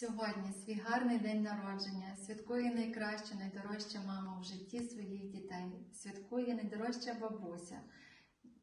Сьогодні свій гарний день народження святкує найкраща, найдорожча мама в житті своїх дітей, святкує найдорожча бабуся,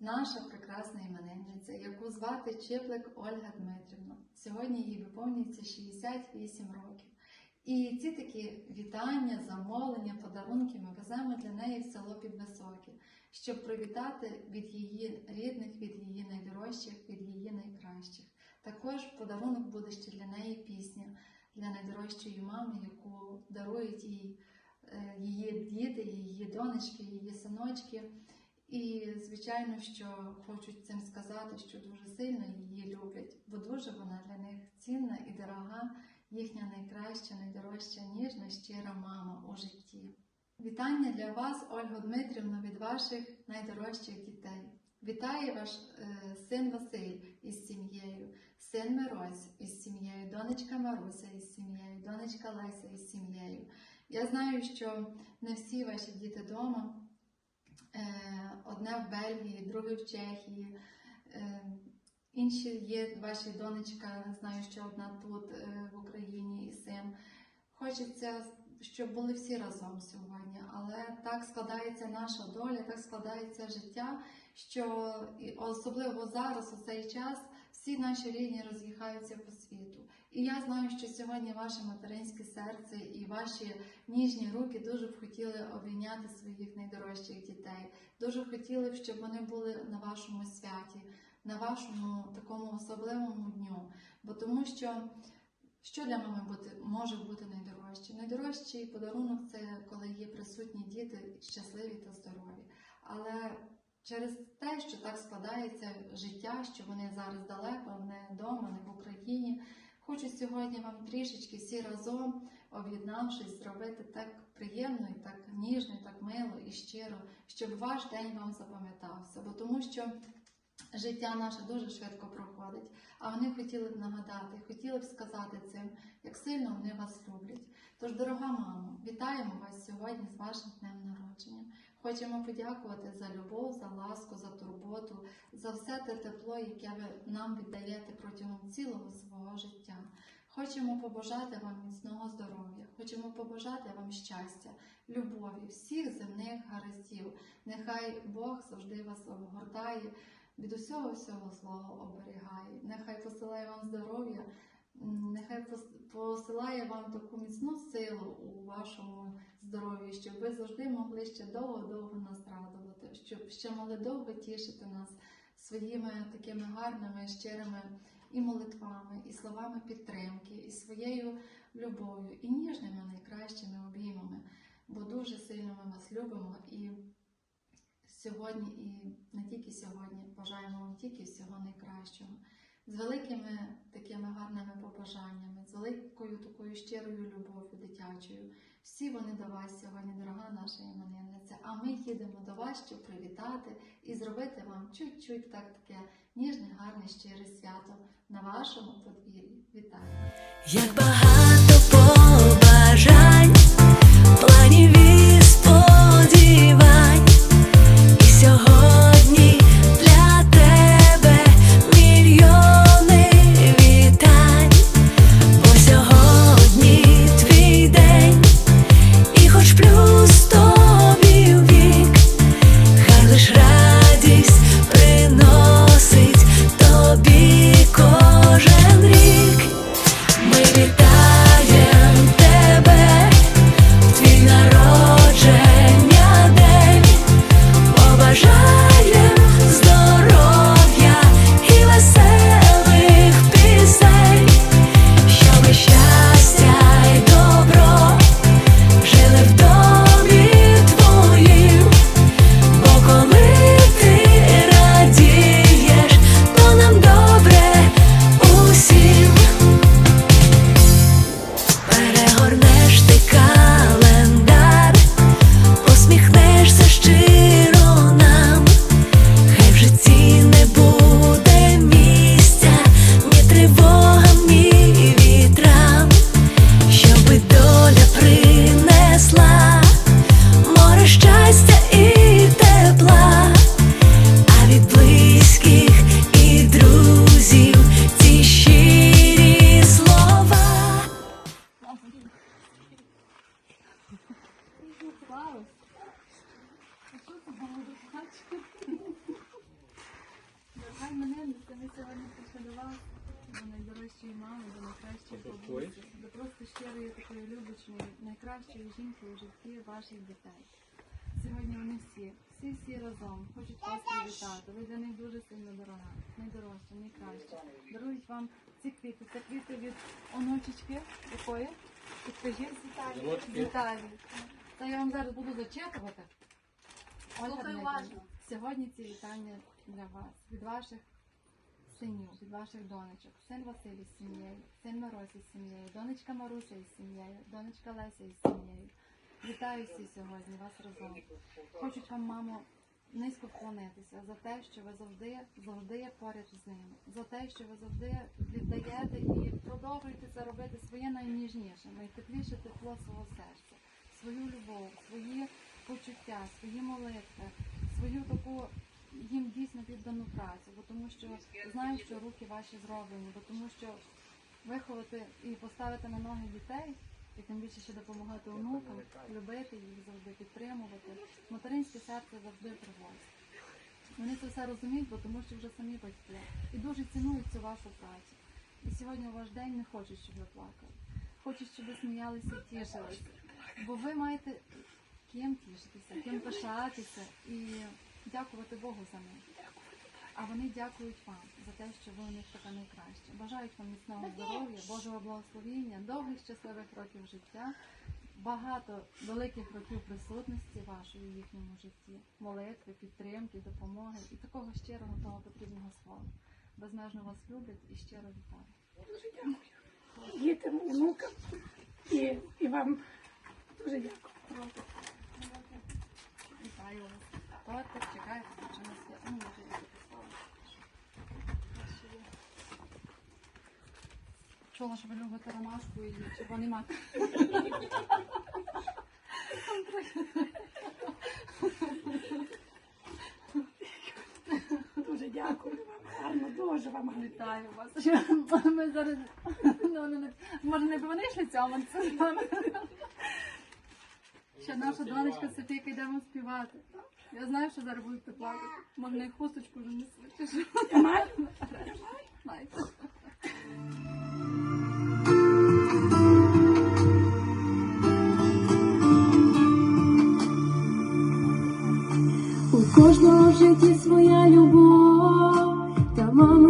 наша прекрасна іменинниця, яку звати Чиплик Ольга Дмитрівна. Сьогодні їй виповнюється 68 років. І ці такі вітання, замовлення, подарунки ми веземо для неї в село Підвисоке, щоб привітати від її рідних, від її найдорожчих, від її найкращих. Також подарунок буде ще для неї пісня для найдорожчої мами, яку дарують їй е, її діти, її донечки, її синочки. І, звичайно, що хочуть цим сказати, що дуже сильно її люблять, бо дуже вона для них цінна і дорога, їхня найкраща, найдорожча, ніжна, щира мама у житті. Вітання для вас, Ольга Дмитрівна, від ваших найдорожчих дітей. Вітає ваш е, син Василь із сім'єю, син Мирось із сім'єю, донечка Маруся із сім'єю, донечка Леся із сім'єю. Я знаю, що не всі ваші діти вдома. Е, Одне в Бельгії, друге в Чехії. Е, Інші є ваші донечка, не знаю, що одна тут в Україні і син. Хочеться, щоб були всі разом сьогодні, але так складається наша доля, так складається життя, що особливо зараз, у цей час, всі наші рідні роз'їхаються по світу. І я знаю, що сьогодні ваше материнське серце і ваші ніжні руки дуже б хотіли обійняти своїх найдорожчих дітей. Дуже хотіли б, щоб вони були на вашому святі, на вашому такому особливому дню. Бо тому що що для мами бути, може бути найдорожче? Найдорожчий подарунок це коли є присутні діти щасливі та здорові. Але через те, що так складається життя, що вони зараз далеко, не вдома, не в Україні, хочу сьогодні вам трішечки всі разом, об'єднавшись, зробити так приємно і так ніжно, і так мило і щиро, щоб ваш день вам запам'ятався. Бо тому що життя наше дуже швидко проходить, а вони хотіли б нагадати, хотіли б сказати цим, як сильно вони вас люблять. Тож, дорога мамо, вітаємо вас сьогодні з вашим днем народження. Хочемо подякувати за любов, за ласку, за турботу, за все те тепло, яке ви нам віддаєте протягом цілого свого життя. Хочемо побажати вам міцного здоров'я, хочемо побажати вам щастя, любові, всіх земних гараздів. Нехай Бог завжди вас обгортає, від усього всього злого оберігає. Нехай посилає вам здоров'я, посилає вам таку міцну силу у вашому здоров'ї, щоб ви завжди могли ще довго-довго нас радувати, щоб ще могли довго тішити нас своїми такими гарними, щирими і молитвами, і словами підтримки, і своєю любов'ю, і ніжними найкращими обіймами. Бо дуже сильно ми вас любимо і сьогодні, і не тільки сьогодні, бажаємо вам тільки всього найкращого. З великими такими гарними побажаннями, з великою такою щирою любов'ю дитячою. Всі вони до вас сьогодні, дорога наша іменинниця. А ми їдемо до вас, щоб привітати і зробити вам чуть-чуть так таке ніжне, гарне, щире свято на вашому подвір'ї. Вітаю! Як багато Нехай мене самі сьогодні пошанував до найдорожчої мами, до найкращої бабусі, до просто щирої такої любочної, найкращої жінки у житті ваших дітей. Сьогодні вони всі, всі всі разом хочуть вас привітати. Ви для них дуже сильно дорога, найдорожча, найкраща. Дарують вам ці квіти. Це квіти від онучечки, якої підкажіть з Італії. Та я вам зараз буду зачитувати. Слухай уважно. Сьогодні ці вітання для вас від ваших синів, від ваших донечок. Син Василь із сім'єю, син Мирось із сім'єю, донечка Маруся із сім'єю, донечка Леся із сім'єю. Вітаю всі сьогодні, вас разом. Хочуть вам, мамо, низько вклонитися за те, що ви завжди, завжди є поряд з ними, за те, що ви завжди віддаєте і продовжуєте це робити своє найніжніше, найтепліше тепло свого серця, свою любов, свої почуття, свої молитви, свою таку їм дійсно піддану працю, бо тому що знаю, що руки ваші зроблені, бо тому що виховати і поставити на ноги дітей, і тим більше ще допомагати онукам, любити їх завжди, підтримувати. Материнське серце завжди привозить. Вони це все розуміють, бо тому що вже самі батьки і дуже цінують цю вашу працю. І сьогодні у ваш день не хочуть, щоб ви плакали. Хочуть, щоб ви сміялися і тішилися. Бо ви маєте ким тішитися, ким пишатися і дякувати Богу за них. А вони дякують вам за те, що ви у них така найкраща. Бажають вам міцного здоров'я, Божого благословіння, довгих щасливих років життя, багато великих років присутності вашої в їхньому житті, молитви, підтримки, допомоги і такого щирого того потрібного слова. Безмежно вас люблять і щиро вітаю. Дуже дякую. Дітям, онукам і, і вам дуже дякую. Вас. Тортик, чекайте, що нас є. Ну, може, я записала. Чула, що ви любите ромашку і червоний мак. Дуже дякую вам. Гарно, дуже вам гарно. Вітаю вас. Ми зараз ну, не, не, може не винайшли цьому це. Ще наша донечка Софійка йдемо співати. Я знаю, що зараз будете плакати. Можна і хусточку вже не? Знаєте. У кожного в житті своя любов, та мамину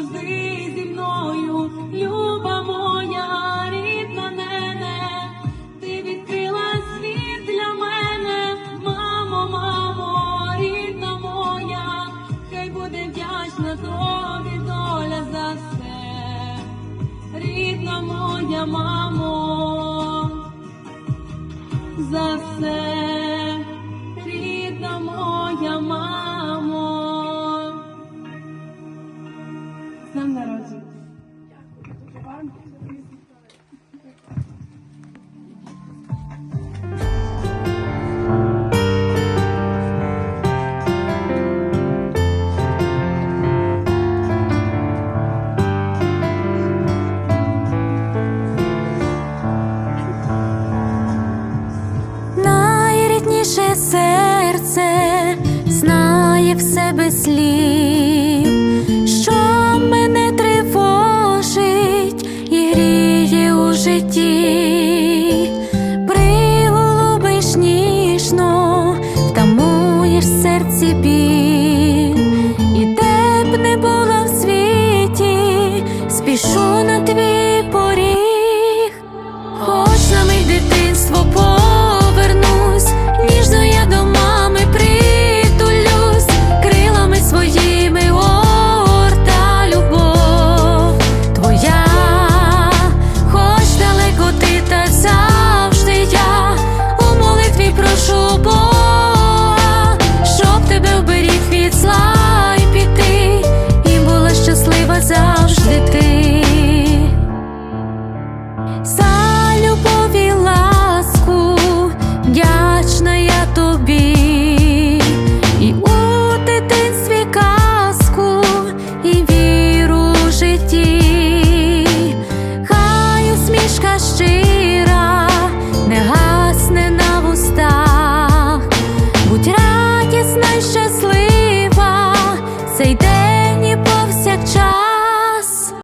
завжди зі мною, люба моя рідна мене, ти відкрила світ для мене, мамо, мамо, рідна моя, хай буде вдячна тобі доля за все, рідна моя, мамо, за все, рідна моя мама. baby винна я тобі.